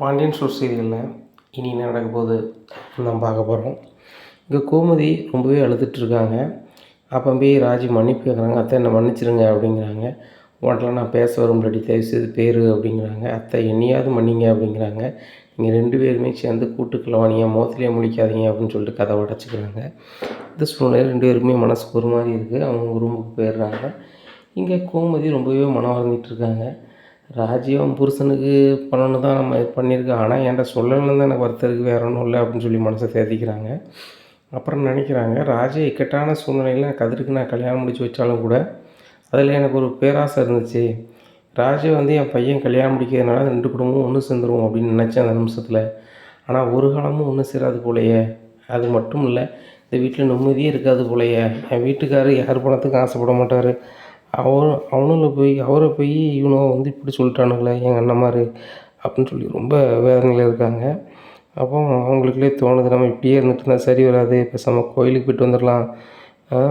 Pandian store சீரியலில் இனி என்ன நடக்க போகுது நம்ம பார்க்க போகிறோம் இங்கே கோமதி ரொம்பவே அழுதுட்ருக்காங்க அப்போ போய் ராஜி மன்னிப்பு கேட்குறாங்க அத்தை என்னை மன்னிச்சிருங்க அப்படிங்கிறாங்க. உன்ட்டெலாம் நான் பேச வரும்படி தயவு செய்து பேர் அப்படிங்கிறாங்க. அத்தை என்னையாவது மன்னிங்க அப்படிங்கிறாங்க. நீங்கள் ரெண்டு பேருமே சேர்ந்து கூட்டுக்கலவானியாக மோத்திலே முழிக்காதீங்க அப்படின்னு சொல்லிட்டு கதை உடச்சிக்கிறாங்க இந்த சூழ்நிலையில் ரெண்டு பேருக்குமே மனசுக்கு ஒரு மாதிரி இருக்குது அவங்க ரூமுக்கு போயிடுறாங்க. இங்கே கோமதி ரொம்பவே மனம் வளர்ந்துட்டு இருக்காங்க. ராஜ்யம் புருஷனுக்கு பண்ணணும் தான் நம்ம இது பண்ணியிருக்கோம் ஆனால் என்கிட்ட சொல்லணும்னு தான் எனக்கு ஒருத்தருக்கு வேற ஒன்றும் இல்லை அப்படின்னு சொல்லி மனசை தேதிக்கிறாங்க அப்புறம் நினைக்கிறாங்க ராஜா இக்கட்டான சூழ்நிலையில் கதிருக்கு நான் கல்யாணம் முடிச்சு வச்சாலும் கூட அதில் எனக்கு ஒரு பேராசை இருந்துச்சு. ராஜா வந்து என் பையன் கல்யாணம் முடிக்கிறதுனால ரெண்டு குடும்பமும் ஒன்று சேர்ந்துருவோம் அப்படின்னு நினச்சேன் அந்த நிமிஷத்தில். ஆனால் ஒரு காலமும் ஒன்று சேராது போலையே. அது மட்டும் இல்லை இந்த வீட்டில் நிம்மதியே இருக்காது போலையே. என் வீட்டுக்காரர் யார் பணத்துக்கும் ஆசைப்பட மாட்டார். அவர் அவனுல போய் அவரை போய் இவனோ வந்து இப்படி சொல்லிட்டானுங்களே எங்கள் அண்ணன்மார் அப்படின்னு சொல்லி ரொம்ப வேதனையில் இருக்காங்க. அப்போ அவங்களுக்குள்ளே தோணுது நம்ம இப்படியே இருந்துட்டு இருந்தால் சரி வராது பேசாமல் கோயிலுக்கு போயிட்டு வந்துடலாம்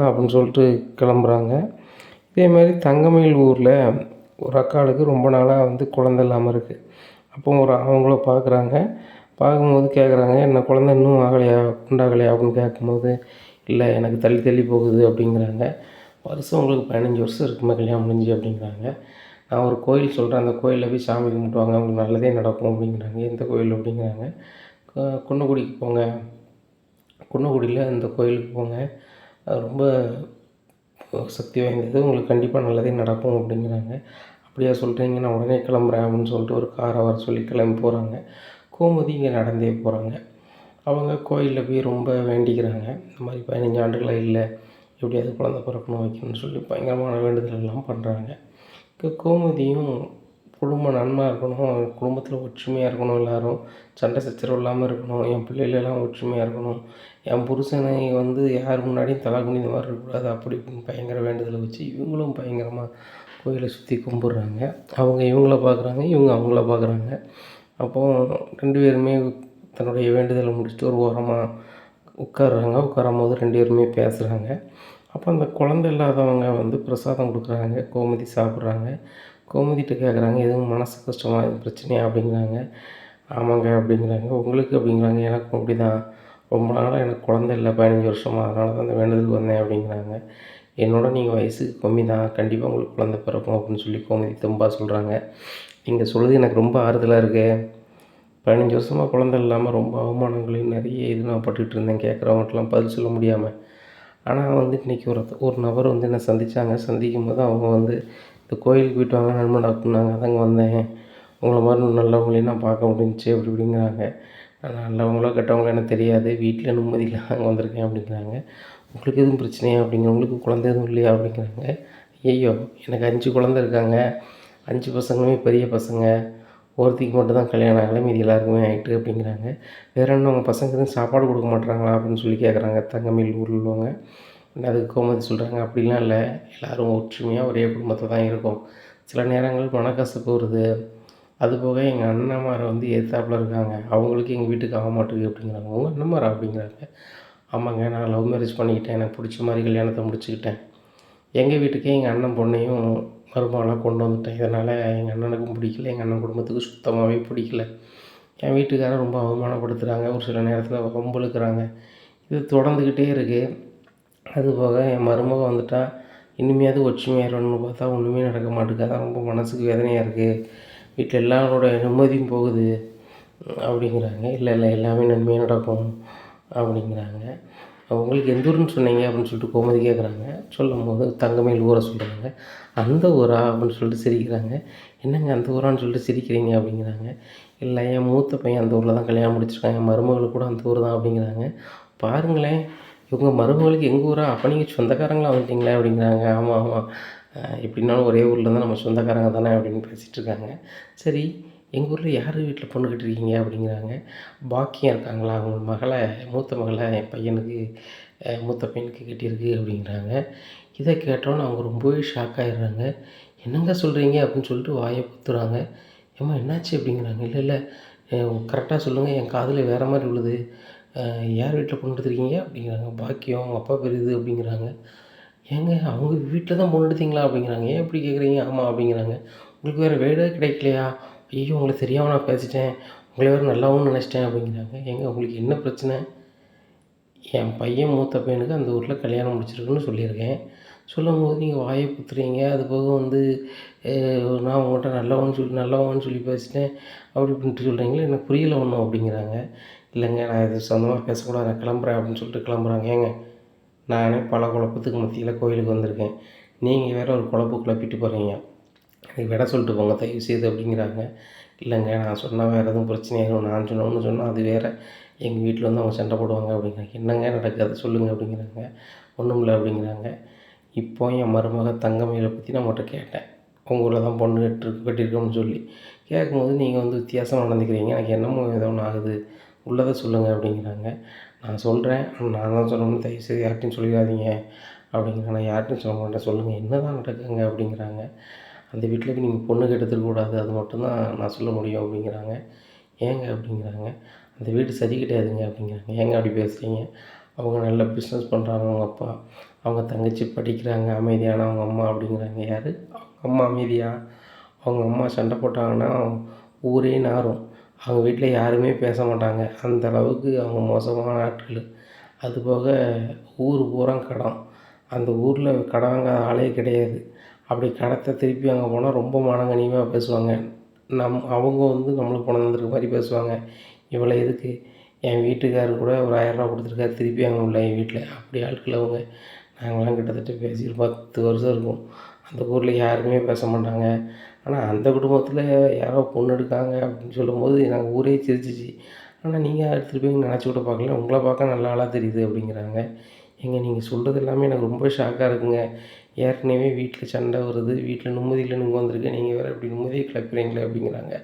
அப்படின்னு சொல்லிட்டு கிளம்புறாங்க. இதே மாதிரி தங்கமயில் ஊரில் ஒரு அக்காளுக்கு ரொம்ப நாளாக வந்து குழந்த இல்லாமல் இருக்குது அப்போ ஒரு அவங்கள பார்க்குறாங்க பார்க்கும்போது கேட்குறாங்க என்ன குழந்த இன்னும் ஆகலையா உண்டாகலையா அப்படின்னு கேட்கும்போது இல்லை எனக்கு தள்ளி தள்ளி போகுது அப்படிங்கிறாங்க. வருஷம் உங்களுக்கு பதினஞ்சு வருஷம் இருக்குமே கல்யாணம் முடிஞ்சு அப்படிங்கிறாங்க. நான் ஒரு கோயில் சொல்கிறேன் அந்த கோயிலில் போய் சாமி கும்பிட்டுவாங்க உங்களுக்கு நல்லதே நடக்கும் அப்படிங்கிறாங்க. எந்த கோயில் அப்படிங்கிறாங்க. குன்னக்குடிக்கு போங்க. குன்னக்குடியில் அந்த கோயிலுக்கு போங்க. ரொம்ப சக்தி வாய்ந்தது. உங்களுக்கு கண்டிப்பாக நல்லதே நடக்கும் அப்படிங்கிறாங்க. அப்படியா சொல்கிறீங்க நான் உடனே கிளம்புறேன் அப்படின்னு சொல்லிட்டு ஒரு காரை வர சொல்லி கிளம்பி போகிறாங்க கோமதி இங்கே நடந்தே போகிறாங்க அவங்க கோயிலில் போய் ரொம்ப வேண்டிக்கிறாங்க. இந்த மாதிரி பதினஞ்சு ஆண்டுகளாக இல்லை. எப்படியாவது குழந்த பிறக்கணும் வைக்கணும்னு சொல்லி பயங்கரமான வேண்டுதல் எல்லாம் பண்ணுறாங்க இப்போ கோமதியும் குடும்பம் நன்மை இருக்கணும் குடும்பத்தில் ஒற்றுமையாக இருக்கணும் எல்லோரும். சண்டை சச்சரவு இல்லாமல் இருக்கணும் என் பிள்ளைகளெல்லாம் ஒற்றுமையாக இருக்கணும். என் புருஷனை வந்து யார் முன்னாடியும் தலை குனிந்த மாதிரி இருக்கக்கூடாது அப்படி இப்படின்னு பயங்கர வேண்டுதலை வச்சு இவங்களும் பயங்கரமாக கோயிலை சுற்றி கும்பிட்றாங்க. அவங்க இவங்கள பார்க்குறாங்க இவங்க அவங்கள பார்க்குறாங்க அப்போது ரெண்டு பேருமே தன்னுடைய வேண்டுதலை முடிச்சுட்டு ஒரு ஓரமாக உட்காடுறாங்க உட்காரும் போது ரெண்டு பேருமே பேசுகிறாங்க அப்போ அந்த குழந்த இல்லாதவங்க வந்து பிரசாதம் கொடுக்குறாங்க. கோமதி சாப்பிட்றாங்க. கோமதிகிட்ட கேட்குறாங்க எதுவும் மனசு கஷ்டமாக எதுவும் பிரச்சனையா? அப்படிங்கிறாங்க. ஆமாங்க அப்படிங்கிறாங்க. உங்களுக்கு? அப்படிங்கிறாங்க. எனக்கும் அப்படி தான் ரொம்ப நாளாக எனக்கு குழந்த இல்லை. பதினஞ்சு வருஷமாக அதனால தான் அந்த வேண்டுதலுக்கு வந்தேன் அப்படிங்கிறாங்க. என்னோட நீங்கள் வயசுக்கு கம்மி தான் கண்டிப்பாக உங்களுக்கு குழந்த பிறக்கும் அப்படின்னு சொல்லி கோமதி தும்பா சொல்கிறாங்க நீங்கள் சொல்கிறது எனக்கு ரொம்ப ஆறுதலாக இருக்குது பதினஞ்சு வருஷமாக குழந்த இல்லாமல் ரொம்ப அவமானங்களையும் நிறைய இது நான் பட்டுக்கிட்டு இருந்தேன். கேட்குறவங்கட்டெலாம் பதில் சொல்ல முடியாமல் ஆனால் வந்து இன்றைக்கி ஒரு ஒரு நபர் வந்து என்னை சந்தித்தாங்க சந்திக்கும் போது அவங்க வந்து இந்த கோயிலுக்கு போயிட்டு வாங்க நண்பன் அப்படின்னாங்க அதங்க வந்தேன். உங்களை மாதிரி நல்லவங்களையும் நான் பார்க்க முடிஞ்சிச்சு அப்படி இப்படிங்கிறாங்க. நான் நல்லவங்களோ கெட்டவங்களோ எனக்கு தெரியாது. வீட்டில் நிம்மதி அங்கே வந்திருக்கேன் அப்படிங்கிறாங்க. உங்களுக்கு எதுவும் பிரச்சனையா? அப்படிங்கிற உங்களுக்கு குழந்த எதுவும் இல்லையா? அப்படிங்கிறாங்க. ஐயோ எனக்கு அஞ்சு குழந்த இருக்காங்க. அஞ்சு பசங்களுமே பெரிய பசங்க. ஒருத்திக்கு மட்டும் தான் கல்யாணம் ஆகலை மீதி எல்லாருக்குமே ஆகிட்டு அப்படிங்கிறாங்க. வேற என்ன உங்கள் பசங்க எதுவும் சாப்பாடு கொடுக்க மாட்டுறாங்களா அப்படின்னு சொல்லி கேட்குறாங்க தங்கமயில் ஊரில் உள்ளவங்க. அதுக்கு கோமதி சொல்கிறாங்க அப்படிலாம் இல்லை. எல்லோரும் ஒற்றுமையாக ஒரே குடும்பத்தை தான் இருக்கும். சில நேரங்கள் மனக்கசப்பு வருது அதுபோக எங்கள் அண்ணன்மாரை வந்து எதிர்த்தாப்புல இருக்காங்க. அவங்களுக்கு எங்கள் வீட்டுக்கு ஆக மாட்டேங்குது அப்படிங்கிறாங்க. உங்கள் அண்ணன்மாரா அப்படிங்கிறாங்க. ஆமாங்க நான் லவ் மேரேஜ் பண்ணிக்கிட்டேன். எனக்கு பிடிச்ச மாதிரி கல்யாணத்தை முடிச்சுக்கிட்டேன். எங்கள் வீட்டுக்கே எங்கள் அண்ணன் பொண்ணையும் மருமகளாக கொண்டு வந்துட்டேன். இதனால் எங்கள் அண்ணனுக்கும் பிடிக்கல. எங்கள் அண்ணன் குடும்பத்துக்கு சுத்தமாகவே பிடிக்கல. என் வீட்டுக்காரர் ரொம்ப அவமானப்படுத்துகிறாங்க ஒரு சில நேரத்தில் வம்புழுக்கிறாங்க. இது தொடர்ந்துக்கிட்டே இருக்குது அதுபோக என் மருமக வந்துட்டால் இனிமேயாவது ஒற்றுமையாயிரணும்னு பார்த்தா ஒன்றுமே நடக்க மாட்டேங்குது அதான் ரொம்ப மனசுக்கு வேதனையாக இருக்குது வீட்டில் எல்லாரோட நிம்மதியும் போகுது. அப்படிங்கிறாங்க. இல்லை இல்லை எல்லாமே நன்மையாக நடக்கும். அப்படிங்கிறாங்க. உங்களுக்கு எந்த ஊருன்னு சொன்னீங்க அப்படின்னு சொல்லிட்டு கோமதி கேட்குறாங்க சொல்லும் போது தங்கமயில் ஊரை சொல்கிறாங்க அந்த ஊரா அப்படின்னு சொல்லிட்டு சிரிக்கிறாங்க. என்னங்க அந்த ஊரான்னு சொல்லிட்டு சிரிக்கிறீங்க அப்படிங்கிறாங்க. இல்லை என் மூத்த பையன் அந்த ஊரில் தான் கல்யாணம் முடிச்சிருக்காங்க என் மருமகளுக்கு கூட அந்த ஊர் தான் அப்படிங்கிறாங்க. பாருங்களேன் இவங்க மருமகளுக்கு எங்கள் ஊரா? அப்போ நீங்கள் சொந்தக்காரங்களாக வந்துட்டீங்களே அப்படிங்கிறாங்க. ஆமாம் ஆமாம் எப்படின்னாலும் ஒரே ஊரில் தான் நம்ம சொந்தக்காரங்க தானே அப்படின்னு பேசிகிட்டு இருக்காங்க. சரி எங்கள் ஊரில் யார் வீட்டில் பொண்ணு கட்டிருக்கீங்க அப்படிங்கிறாங்க. பாக்கியம் இருக்காங்களா? அவங்க மகளை மூத்த மகளை என் பையனுக்கு மூத்த பையனுக்கு கட்டியிருக்கு அப்படிங்கிறாங்க. இதை கேட்டோன்னே அவங்க ரொம்பவே ஷாக் ஆகிடுறாங்க என்னங்க சொல்கிறீங்க அப்படின்னு சொல்லிட்டு வாயை குத்துறாங்க. ஏம்மா என்னாச்சு அப்படிங்கிறாங்க. இல்லை இல்லை. கரெக்டாக சொல்லுங்கள் என் காதில் வேறு மாதிரி விழுது. யார் வீட்டில் பொண்ணு எடுத்துருக்கீங்க அப்படிங்கிறாங்க. பாக்கியம் அவங்க அப்பா பெரியது அப்படிங்கிறாங்க. ஏங்க அவங்க வீட்டில் தான் பொண்ணு எடுத்தீங்களா? அப்படிங்கிறாங்க. ஏன் இப்படி கேட்குறீங்க? ஆமாம் அப்படிங்கிறாங்க. உங்களுக்கு வேறு வீடே கிடைக்கலையா? ஐயோ உங்களுக்கு தெரியாமல் நான் பேசிட்டேன். உங்களை வேறு நல்லாவும் நினச்சிட்டேன் அப்படிங்கிறாங்க. ஏங்க உங்களுக்கு என்ன பிரச்சனை? என் பையன் மூத்த பையனுக்கு அந்த ஊரில் கல்யாணம் முடிச்சிருக்குன்னு சொல்லியிருக்கேன். சொல்லும் போது நீங்கள் வாயை குத்துறீங்க. அது போக வந்து நான் உங்கள்கிட்ட நல்லவன்னு சொல்லி நல்லவன்னு சொல்லி பேசிட்டேன். அப்படி இப்படின்ட்டு சொல்கிறீங்களே எனக்கு புரியல ஒன்றும் அப்படிங்கிறாங்க. இல்லைங்க நான் இது சொந்தமாக பேசக்கூடாது. நான் கிளம்புறேன் அப்படின்னு சொல்லிட்டு கிளம்புறாங்க. ஏங்க நானே பல குழப்பத்துக்கு மத்தியில் கோயிலுக்கு வந்திருக்கேன். நீங்கள் வேற ஒரு குழப்பு குழப்பிட்டு போகிறீங்க எனக்கு விட சொல்லிட்டு போங்க தயவு செய்து அப்படிங்கிறாங்க. இல்லைங்க நான் சொன்னால் வேறு எதுவும் பிரச்சனையாகும் நான் சொன்னோன்னு சொன்னால் அது வேறு. எங்கள் வீட்டில் வந்து அவங்க சண்டை போடுவாங்க அப்படிங்கிறாங்க. என்னங்க நடக்குது? சொல்லுங்கள் அப்படிங்கிறாங்க. ஒன்றும் இல்லை அப்படிங்கிறாங்க. இப்போ என் மருமக தங்கமையில பற்றி நான் உங்கள்கிட்ட கேட்டேன். உங்கள் ஊரில் தான் பொண்ணு கட்டிருக்கு கட்டியிருக்கோம்னு சொல்லி. கேட்கும்போது நீங்கள் வந்து வித்தியாசமாக நடந்துக்கிறீங்க. எனக்கு என்னமோ ஏதோ ஒன்று ஆகுது. உள்ளதை சொல்லுங்கள் அப்படிங்கிறாங்க. நான் சொல்கிறேன் நான் தான் சொல்லணும்னு தயவு செய்து யார்ட்டையும் சொல்லிடாதீங்க அப்படிங்கிறாங்க. நான் யார்ட்டையும் சொல்ல மாட்டேன். சொல்லுங்கள் என்ன தான் நடக்குங்க அப்படிங்கிறாங்க. அந்த வீட்டில் நீங்கள் பொண்ணு கெடுத்துக்கூடாது அது மட்டும்தான் நான் சொல்ல முடியும் அப்படிங்கிறாங்க. ஏங்க அப்படிங்கிறாங்க. அந்த வீடு சரி கிடையாதுங்க அப்படிங்கிறாங்க. ஏங்க அப்படி பேசுகிறீங்க அவங்க நல்ல பிஸ்னஸ் பண்ணுறாங்க அவங்க அப்பா. அவங்க தங்கச்சி படிக்கிறாங்க அமைதியான அவங்க அம்மா அப்படிங்கிறாங்க. யார்? அவங்க அம்மா அமைதியாக அவங்க அம்மா சண்டை போட்டாங்கன்னா ஊரே நாரும். அவங்க வீட்டில் யாருமே பேச மாட்டாங்க. அந்த அளவுக்கு அவங்க மோசமான ஆட்கள். அதுபோக ஊர் பூரா கடன். அந்த ஊரில் கடன் வாங்காத ஆளே கிடையாது. அப்படி கடத்தை திருப்பி அங்கே போனால் ரொம்ப மனங்கனியமாக பேசுவாங்க. நம் அவங்க வந்து நம்மளுக்கு பணம் தந்துருக்க மாதிரி பேசுவாங்க. இவ்வளோ எதுக்கு? என் வீட்டுக்காரர் கூட ஒரு ஆயிரரூவா கொடுத்துருக்காரு திருப்பி அங்கே உள்ள என் வீட்டில். அப்படி ஆட்கள் அவங்க. நாங்களாம் கிட்டத்தட்ட பேசி ஒரு பத்து வருஷம் இருக்கும். அந்த ஊரில் யாருமே பேச மாட்டாங்க. ஆனால் அந்த குடும்பத்தில் யாரோ பொண்ணு எடுக்காங்க அப்படின்னு சொல்லும்போது நாங்கள் ஊரே சிரிச்சிச்சு. ஆனால் நீங்கள் எடுத்துகிட்டு போய் நினச்சி கூட பார்க்கல. உங்களை பார்க்க நல்ல ஆளாக தெரியுது அப்படிங்கிறாங்க. எங்கே நீங்கள் சொல்கிறது எல்லாமே எனக்கு ரொம்ப ஷாக்காக இருக்குங்க. ஏற்கனவே வீட்டில் சண்டை வருது வீட்டில் நிம்மதி இல்லைன்னு வந்திருக்கேன் நீங்கள் வேறு இப்படி நிம்மதியை கிளப்புறீங்களே அப்படிங்கிறாங்க.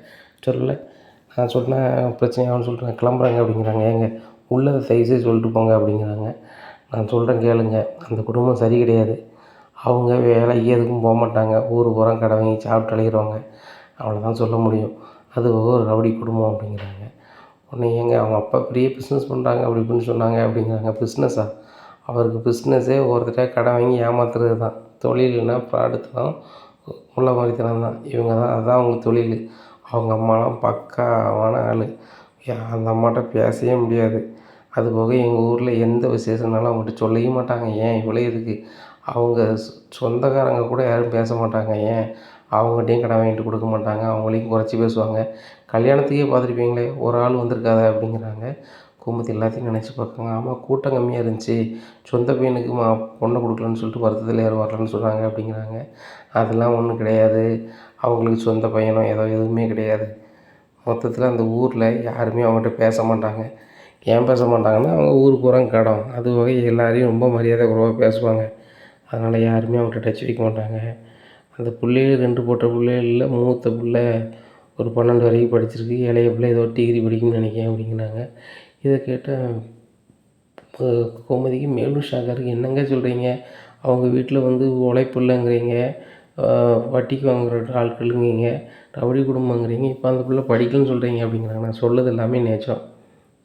சொல்லலை. நான் சொன்னேன் பிரச்சனை ஆகும்னு சொல்லிட்டு நான் கிளம்புறேங்க அப்படிங்கிறாங்க. ஏங்க உள்ள சைஸே சொல்லிட்டு போங்க அப்படிங்கிறாங்க. நான் சொல்கிறேன் கேளுங்க அந்த குடும்பம் சரி கிடையாது. அவங்க வேலைக்கு எதுக்கும் போக மாட்டாங்க. ஊர் பூரா கடை வாங்கி சாப்பிட்டு அழைக்கிறவங்க அவ்வளோதான் சொல்ல முடியும். அது ஒரு ரவுடி குடும்பம் அப்படிங்கிறாங்க. உடனே ஏங்க அவங்க அப்பா பெரிய பிஸ்னஸ் பண்ணுறாங்க அப்படி இப்படின்னு சொன்னாங்க அப்படிங்கிறாங்க. பிஸ்னஸா அவருக்கு பிஸ்னஸே ஒருத்தர்கிட்ட கடை வாங்கி ஏமாத்துறது தான் தொழில்னா ப்ராடக்ட்லாம் உள்ள மாதிரித்தனம் தான். இவங்க தான் அதுதான் அவங்க தொழில். அவங்க அம்மாலாம் பக்காவான ஆள். அந்த அம்மாட்ட பேசவே முடியாது. அதுபோக எங்கள் ஊரில் எந்த விசேஷம்னாலும் அவங்ககிட்ட சொல்லவே மாட்டாங்க. ஏன் இவ்வளோ இதுக்கு அவங்க சொந்தக்காரங்க கூட யாரும் பேச மாட்டாங்க. ஏன்? அவங்ககிட்டையும் கடன் வாங்கிட்டு கொடுக்க மாட்டாங்க. அவங்களையும் குறைச்சி பேசுவாங்க. கல்யாணத்துக்கே பார்த்துருப்பீங்களே ஒரு ஆள் வந்திருக்காத அப்படிங்கிறாங்க. குடும்பத்தை எல்லாத்தையும் நினச்சி பார்க்குறாங்க ஆமாம் கூட்டம் கம்மியாக இருந்துச்சு. சொந்த பையனுக்கு மா பொண்ணை கொடுக்கலன்னு சொல்லிட்டு வருத்தத்தில் யாரும் வரலன்னு சொல்கிறாங்க அப்படிங்கிறாங்க. அதெல்லாம் ஒன்றும் கிடையாது. அவங்களுக்கு சொந்த பையனோ ஏதோ எதுவுமே கிடையாது. மொத்தத்தில் அந்த ஊரில் யாருமே அவங்ககிட்ட பேச மாட்டாங்க. ஏன் பேச மாட்டாங்கன்னா அவங்க ஊர் போகிறாங்க கடன் அது வகை எல்லாரையும் ரொம்ப மரியாதை குறைவாக பேசுவாங்க. அதனால் யாருமே அவங்ககிட்ட டச் வைக்க மாட்டாங்க. அந்த பிள்ளைகள் ரெண்டு போட்ட பிள்ளைகளில் மூத்த பிள்ளை ஒரு பன்னெண்டு வரைக்கும் படிச்சிருக்கு. இளைய பிள்ளை ஏதோ டிகிரி படிக்கும்னு நினைக்கிறேன் அப்படிங்கிறாங்க. இதை கேட்டால் கோமதிக்கு மேலும் ஷாக்காக இருக்குது என்னங்க சொல்கிறீங்க அவங்க வீட்டில் வந்து உழைப்பு இல்லைங்கிறீங்க. வட்டிக்கு வாங்குற ஆட்களுங்கிறீங்க. ரவுடி குடும்பங்கிறீங்க இப்போ அந்த பிள்ளை படிக்கலன்னு சொல்கிறீங்க அப்படிங்கிறாங்க. நான் சொல்லது எல்லாமே நேச்சம்.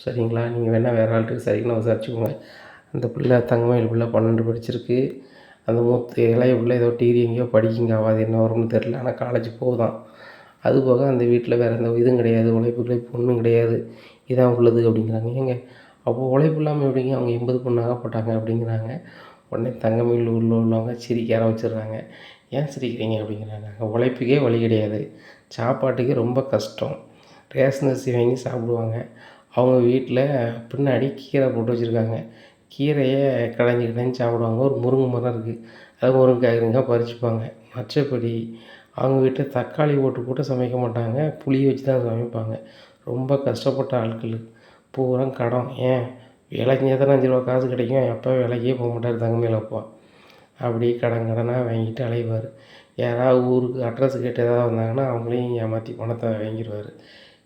சரிங்களா? நீங்கள் வேணால் வேறு ஆள்கிட்ட சரிங்களா விசாரிச்சுக்கோங்க. அந்த பிள்ளை தங்கமயில் பிள்ளை பன்னெண்டு படிச்சிருக்கு. அந்த மூத்த இளைய பிள்ளை ஏதோ டிகிரி எங்கேயோ படிக்கிங்க. ஆகாது என்ன வரும்னு தெரில ஆனால் காலேஜ் போகுதான். அது போக அந்த வீட்டில் வேறு எந்த இதுவும் கிடையாது உழைப்பு கிழைப்பு ஒன்றும் கிடையாது. இதான் உள்ளது அப்படிங்கிறாங்க. ஏங்க அப்போ உழைப்பு இல்லாமல் எப்படிங்க அவங்க எண்பது பொண்ணாக போட்டாங்க அப்படிங்கிறாங்க. உடனே தங்கமில் உள்ள உள்ளவங்க சிரிக்க ஆரம்பிச்சிடுறாங்க. ஏன் சிரிக்கிறீங்க அப்படிங்கிறாங்க. அங்கே உழைப்புக்கே வழி கிடையாது. சாப்பாட்டுக்கே ரொம்ப கஷ்டம். ரேஷன் அரிசி வாங்கி சாப்பிடுவாங்க. அவங்க வீட்டில் பின்னாடி கீரை போட்டு வச்சுருக்காங்க. கீரையை கடைஞ்சி கடைஞ்சி சாப்பிடுவாங்க. ஒரு முருங்கை மரம் இருக்குது அது முருங்கைக்காய் பறிச்சுப்பாங்க. மற்றபடி அவங்க வீட்டில் தக்காளி போட்டு சமைக்க மாட்டாங்க புளியை வச்சு தான் சமைப்பாங்க. ரொம்ப கஷ்டப்பட்ட ஆட்கள். பூரா கடன். ஏன்? வேலைக்கு தான் அஞ்சு ரூபா காசு கிடைக்கும். எப்போ வேலைக்கே போக மாட்டார் தங்கமேல அப்பா. அப்படியே கடன் கடனாக வாங்கிட்டு அலைவார். யாராவது ஊருக்கு அட்ரஸ் கேட்டு ஏதாவது வந்தாங்கன்னா அவங்களையும் ஏமாற்றி பணத்தை வாங்கிடுவார்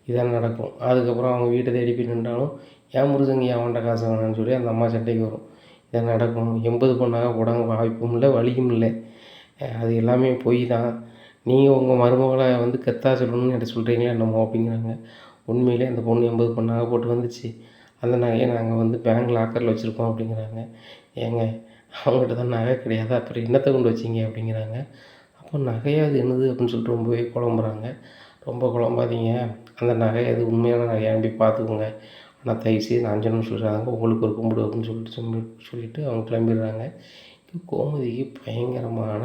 இதான் நடக்கும். அதுக்கப்புறம் அவங்க வீட்டை தேடி போய் நின்றாலும் ஏன் முருகங்க அவன்கிட்ட காசு வேணான்னு சொல்லி அந்த அம்மா சண்டைக்கு வரும். இதான் நடக்கும். எண்பது பொண்ணாக போடாங்க வாய்ப்பும் இல்லை வழியும் இல்லை. அது எல்லாமே பொய் தான். நீங்கள் உங்கள் மருமகளை வந்து கெத்தா சொல்லணும்னு என்கிட்ட சொல்கிறீங்களா என்னமோ அப்படிங்கிறாங்க உண்மையிலே அந்த பொண்ணு எண்பது பொண்ணாக போட்டு வந்துச்சு. அந்த நகையை நாங்கள் வந்து பேங்க் லாக்கரில் வச்சுருக்கோம் அப்படிங்கிறாங்க. ஏங்க அவங்ககிட்ட தான் நகை கிடையாது. அப்புறம் என்னத்தை கொண்டு வச்சீங்க அப்படிங்கிறாங்க. அப்போ நகையாது என்னது அப்படின்னு சொல்லிட்டு ரொம்பவே குழம்புறாங்க. ரொம்ப குழம்பாதீங்க. அந்த நகை அது உண்மையான நகையான்னு போய் பார்த்துக்கோங்க. ஆனால் தயவுசெய்து நான் அஞ்சனம் சொல்கிறாங்க உங்களுக்கு ஒரு கும்பிடு அப்படின்னு சொல்லிட்டு சொல்லி சொல்லிவிட்டு அவங்க கிளம்பிடுறாங்க. கோமதிக்கு பயங்கரமான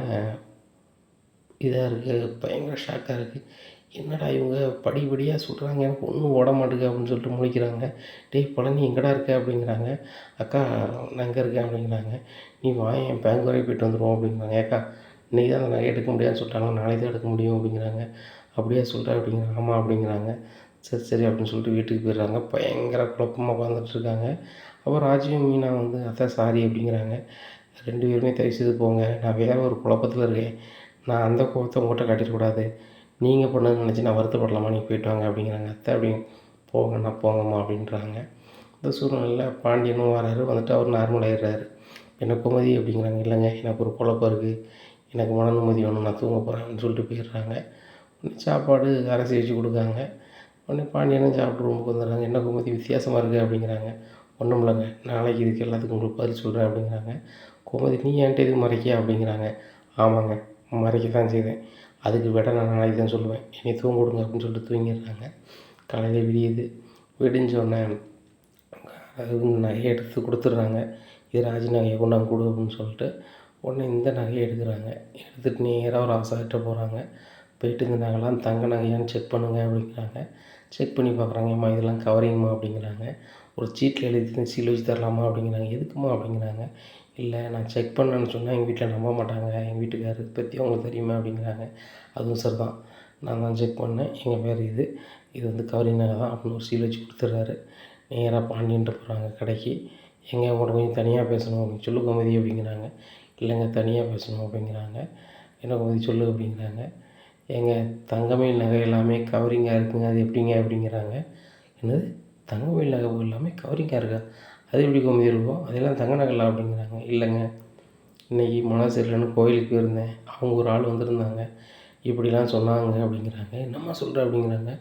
இதாக இருக்குது பயங்கர ஷாக்காக இருக்குது என்னடா இவங்க படிப்படியாக சொல்கிறாங்க எனக்கு ஒன்றும் ஓட மாட்டேங்க அப்படின்னு சொல்லிட்டு முழிக்கிறாங்க. டேய் பழனி எங்கடா இருக்க அப்படிங்கிறாங்க. அக்கா நான் எங்கே இருக்கேன் அப்படிங்கிறாங்க. நீ வா என் பேங்க் வரையும் போயிட்டு வந்துடுவோம் அப்படிங்கிறாங்க. ஏக்கா இன்றைக்கி தான் அந்த நகை எடுக்க முடியாதுன்னு சொல்லிட்டாங்க. நாளைக்கு தான் எடுக்க முடியும் அப்படிங்கிறாங்க. அப்படியே சொல்கிறேன் அப்படிங்கிறாங்க ஆமாம் அப்படிங்கிறாங்க. சரி சரி அப்படின்னு சொல்லிட்டு வீட்டுக்கு போயிடுறாங்க. பயங்கர குழப்பமாக உட்காந்துட்டுருக்காங்க அப்புறம் ராஜியும் மீனா வந்து அதான் சாரி அப்படிங்கிறாங்க. ரெண்டு பேருமே தயவு செய்து போங்க. நான் வேறு ஒரு குழப்பத்தில் இருக்கேன். நான் அந்த கோவத்தை உங்கள்கிட்ட காட்டிடக்கூடாது. நீங்கள் பண்ணதுன்னு நினச்சி நான் வருத்தப்படலாமா? நீ போயிட்டு வாங்க அப்படிங்கிறாங்க. அத்தை அப்படி போங்கண்ணா போங்கம்மா அப்படின்றாங்க. இந்த சூழ்நிலையில் பாண்டியனும் வராரு. வந்துட்டு அவர் நார்மல் ஆயிடுறாரு. எனக்கு குமதி அப்படிங்கிறாங்க. இல்லைங்க எனக்கு ஒரு குழப்பம் இருக்குது எனக்கு மன நிம்மதி வேணும். நான் தூங்க போகிறேன்னு சொல்லிட்டு போயிடுறாங்க. உடனே சாப்பாடு அரைச்சி வச்சு கொடுக்காங்க. உடனே பாண்டியனும் சாப்பிட்டு ரூமுக்கு வந்துடுறாங்க. என்ன குமதி வித்தியாசமாக இருக்குது அப்படிங்கிறாங்க. ஒன்றும் இல்லைங்க. நாளைக்கு இதுக்கு எல்லாத்துக்கும் உங்களுக்கு பதில் சொல்கிறேன் அப்படிங்கிறாங்க. குமதி நீ என்கிட்ட எதுவும் மறைக்க அப்படிங்கிறாங்க. ஆமாங்க. மறைக்க தான் செய்தேன். அதுக்கு விட நான் நாளைக்கு தான் சொல்லுவேன். என்னை தூங்க விடுங்க அப்படின்னு சொல்லிட்டு தூங்கிடுறாங்க. காலையில் விடியுது. விடிஞ்சோடனே நகையை எடுத்து கொடுத்துட்றாங்க. இது ராஜி நகையை கொண்டாங்க கொடு அப்படின்னு சொல்லிட்டு உடனே இந்த நகையை எடுக்கிறாங்க. எடுத்துகிட்டு நேராக ஒரு ஆசாரிட்ட போகிறாங்க போயிட்டு இந்த நகைலாம் தங்க நகையான்னு செக் பண்ணுங்க அப்படிங்கிறாங்க. செக் பண்ணி பார்க்குறாங்க ஏம்மா இதெல்லாம் கவரிங்கம்மா அப்படிங்கிறாங்க. ஒரு சீட்டில் எழுதி சீல் வச்சு தரலாமா அப்படிங்கிறாங்க. எதுக்குமா அப்படிங்கிறாங்க. இல்லை நான் செக் பண்ணேன்னு சொன்னால் எங்கள் வீட்டில் நம்ப மாட்டாங்க. எங்கள் வீட்டுக்காரரை பற்றி அவங்களுக்கு தெரியுமா அப்படிங்கிறாங்க. அதுவும் சரி தான் நான் தான் செக் பண்ணேன். எங்கள் பேர் இது. இது வந்து கவரிங் நகை தான் அப்படின்னு ஒரு சீல் வச்சு கொடுத்துட்றாரு. நேராக பாண்டியன்ட்டு போகிறாங்க கடைக்கு. எங்கே உங்கள்கிட்ட கொஞ்சம் தனியாக பேசணும் அப்படின்னு சொல்லு கோமதி அப்படிங்கிறாங்க. இல்லைங்க தனியாக பேசணும் அப்படிங்கிறாங்க. என்ன கோமதி சொல்லு அப்படிங்கிறாங்க. எங்கள் தங்கமயில் நகை எல்லாமே கவரிங்காக இருக்குங்க. அது எப்படிங்க அப்படிங்கிறாங்க. என்னது? தங்கமயில் நகை எல்லாமே கவரிங்காக இருக்கா? அது எப்படி கோமதி இருக்கும் அதெல்லாம் தங்க நகைலாம் அப்படிங்கிறாங்க. இல்லைங்க. இன்றைக்கி மனசு இல்லைன்னு கோயிலுக்கு போயிருந்தேன். அவங்க ஒரு ஆள் வந்திருந்தாங்க. இப்படிலாம் சொன்னாங்க அப்படிங்கிறாங்க. என்னம்மா சொல்கிற அப்படிங்கிறாங்க.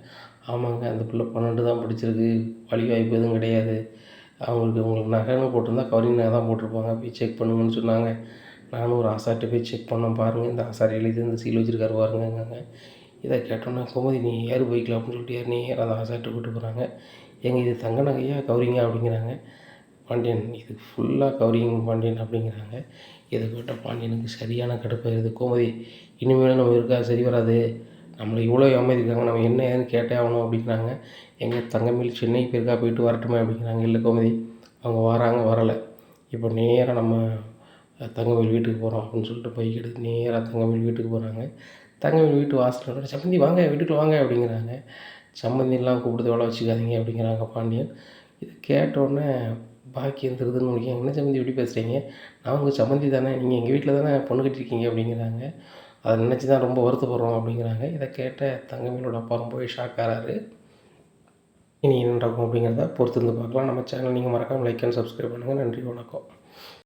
ஆமாங்க அந்த பிள்ளை பன்னெண்டு தான் படிச்சிருக்கு. வழி வாய்ப்பு எதுவும் கிடையாது. அவங்களுக்கு உங்களுக்கு நகைன்னு போட்டிருந்தா கவரிங் நகை தான் போட்டிருப்பாங்க. போய் செக் பண்ணுங்கன்னு சொன்னாங்க. நானும் ஒரு ஆசார்கிட்ட போய் செக் பண்ண பாருங்கள் இந்த ஆசாரி எழுதி இந்த சீல் வச்சுருக்காரு பாருங்கங்க இதை கேட்டோன்னே கோமதி நீ ஏறு போய்க்கலாம் அப்படின்னு சொல்லிட்டு ஏறி நேராக அதை ஆசார்கிட்ட கூப்பிட்டு போகிறாங்க எங்கள் இது தங்க நகையா கவரிங்க? அப்படிங்கிறாங்க. பாண்டியன் இது ஃபுல்லாக கவரிங் பாண்டியன் அப்படிங்கிறாங்க. இதை கேட்ட பாண்டியனுக்கு சரியான கடுப்பாயிருது. கோமதி இனிமேல் நம்ம இருக்கா? சரி வராது. நம்மளை இவ்வளோ ஏமாதிருக்காங்க நம்ம என்ன ஏதுன்னு கேட்டே ஆகணும் அப்படிங்கிறாங்க. எங்கள் தங்கமில் சென்னை இருக்கா போயிட்டு வரட்டுமே அப்படிங்கிறாங்க. இல்லை கோமதி அவங்க வராங்க வரலை. இப்போ நேராக நம்ம தங்கமேல் வீட்டுக்கு போகிறோம் அப்படின்னு சொல்லிட்டு பைக் எடுத்து நேராக தங்கமேல் வீட்டுக்கு போகிறாங்க தங்கமேல் வீட்டு வாசல் சம்மந்தி வாங்க வீட்டுக்கு வாங்க அப்படிங்கிறாங்க. சம்மந்திலாம் கூப்பிட்டு வேலை வச்சுக்காதீங்க அப்படிங்கிறாங்க பாண்டியன். இது கேட்டோடனே பாக்கியம் தருதுன்னு முடிக்காங்க என்ன சம்மந்தி இப்படி பேசுகிறீங்க நான் உங்கள் சம்மந்தி தானே நீங்கள் எங்கள் வீட்டில் தானே பொண்ணு கட்டியிருக்கீங்க அப்படிங்கிறாங்க. அதை நினச்சி தான் ரொம்ப வருத்தப்படுறோம் அப்படிங்கிறாங்க. இதை கேட்ட தங்கமேலோட அப்பா ரொம்பவே ஷாக் ஆகிறாரு இனி என்ன நடக்கும் அப்படிங்கிறத பொறுத்து இருந்து பார்க்கலாம். நம்ம சேனல் நீங்கள் மறக்காமல் லைக் அண்ட் சப்ஸ்கிரைப் பண்ணுங்கள் நன்றி வணக்கம்.